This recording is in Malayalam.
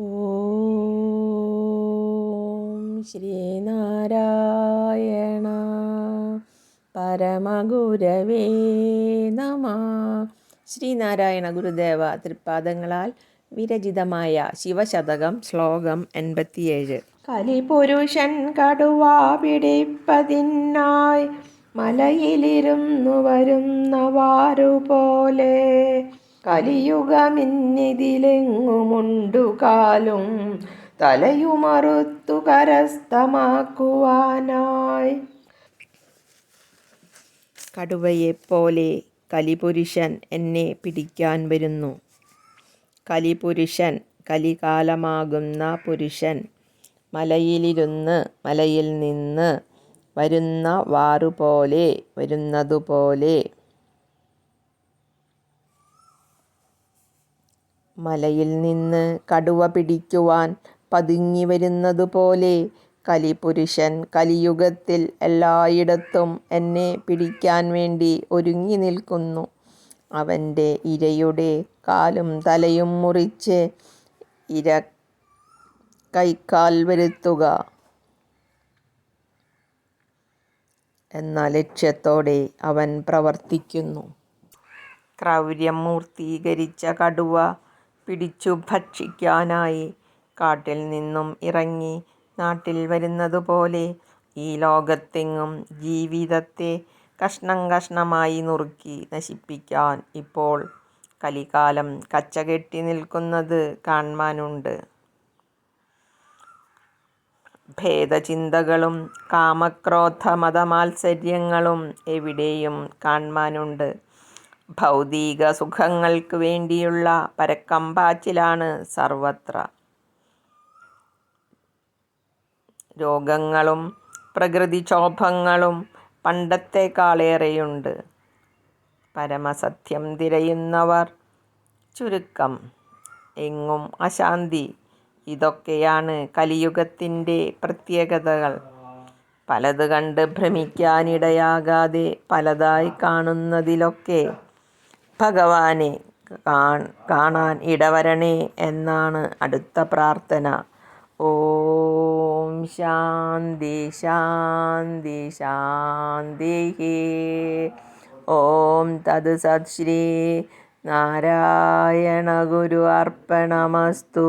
ഓം ശ്രീനാരായണ പരമഗുരവേ നമ. ശ്രീനാരായണ ഗുരുദേവ തൃപ്പാദങ്ങളാൽ വിരചിതമായ ശിവശതകം ശ്ലോകം എൺപത്തിയേഴ്. കലിപുരുഷൻ കടുവാ പിടിപ്പതിനായി മലയിലിരുന്നു വരുന്നവാറുപോലെ കലിയുഗമിന്നിതിലെങ്ങുമുണ്ടു കാലും തലയുമറുത്തു കരസ്ഥമാക്കുവാനായി. കടുവയെപ്പോലെ കലിപുരുഷൻ എന്നെ പിടിക്കാൻ വരുന്നു. കലിപുരുഷൻ കലികാലമാകുന്ന പുരുഷൻ മലയിലിരുന്ന് മലയിൽ നിന്ന് വരുന്ന വാറുപോലെ വരുന്നതുപോലെ മലയിൽ നിന്ന് കടുവ പിടിക്കുവാൻ പതുങ്ങി വരുന്നതുപോലെ കലിപുരുഷൻ കലിയുഗത്തിൽ എല്ലായിടത്തും എന്നെ പിടിക്കാൻ വേണ്ടി ഒരുങ്ങി നിൽക്കുന്നു. അവന്റെ ഇരയുടെ കാലും തലയും മുറിച്ച് ഇര കൈക്കാൽ വരുത്തുക എന്ന ലക്ഷ്യത്തോടെ അവൻ പ്രവർത്തിക്കുന്നു. ക്രൗര്യം മൂർത്തീകരിച്ച കടുവ പിടിച്ചു ഭക്ഷിക്കാനായി കാട്ടിൽ നിന്നും ഇറങ്ങി നാട്ടിൽ വരുന്നതുപോലെ ഈ ലോകത്തെങ്ങും ജീവിതത്തെ കഷ്ണം കഷ്ണമായി നുറുക്കി നശിപ്പിക്കാൻ ഇപ്പോൾ കലികാലം കച്ചകെട്ടി നിൽക്കുന്നത് കാണുവാനുണ്ട് ഭേദചിന്തകളും കാമക്രോധ മതമാത്സര്യങ്ങളും എവിടെയും കാണുവാനുണ്ട് ഭൗതിക സുഖങ്ങൾക്ക് വേണ്ടിയുള്ള പരക്കമ്പാച്ചിലാണ് സർവത്ര. രോഗങ്ങളും പ്രകൃതിക്ഷോഭങ്ങളും പണ്ടത്തെക്കാളേറെയുണ്ട്. പരമസത്യം തിരയുന്നവർ ചുരുക്കം. എങ്ങും അശാന്തി. ഇതൊക്കെയാണ് കലിയുഗത്തിന്റെ പ്രത്യേകതകൾ. പലത് കണ്ട് ഭ്രമിക്കാനിടയാകാതെ പലതായി കാണുന്നതിലൊക്കെ ഭഗവാനെ കാണാൻ ഇടവരണേ എന്നാണ് അടുത്ത പ്രാർത്ഥന. ഓം ശാന്തി ശാന്തി ശാന്തി ഓം തത് സത് ശ്രീ നാരായണ ഗുരു അർപ്പണമസ്തു.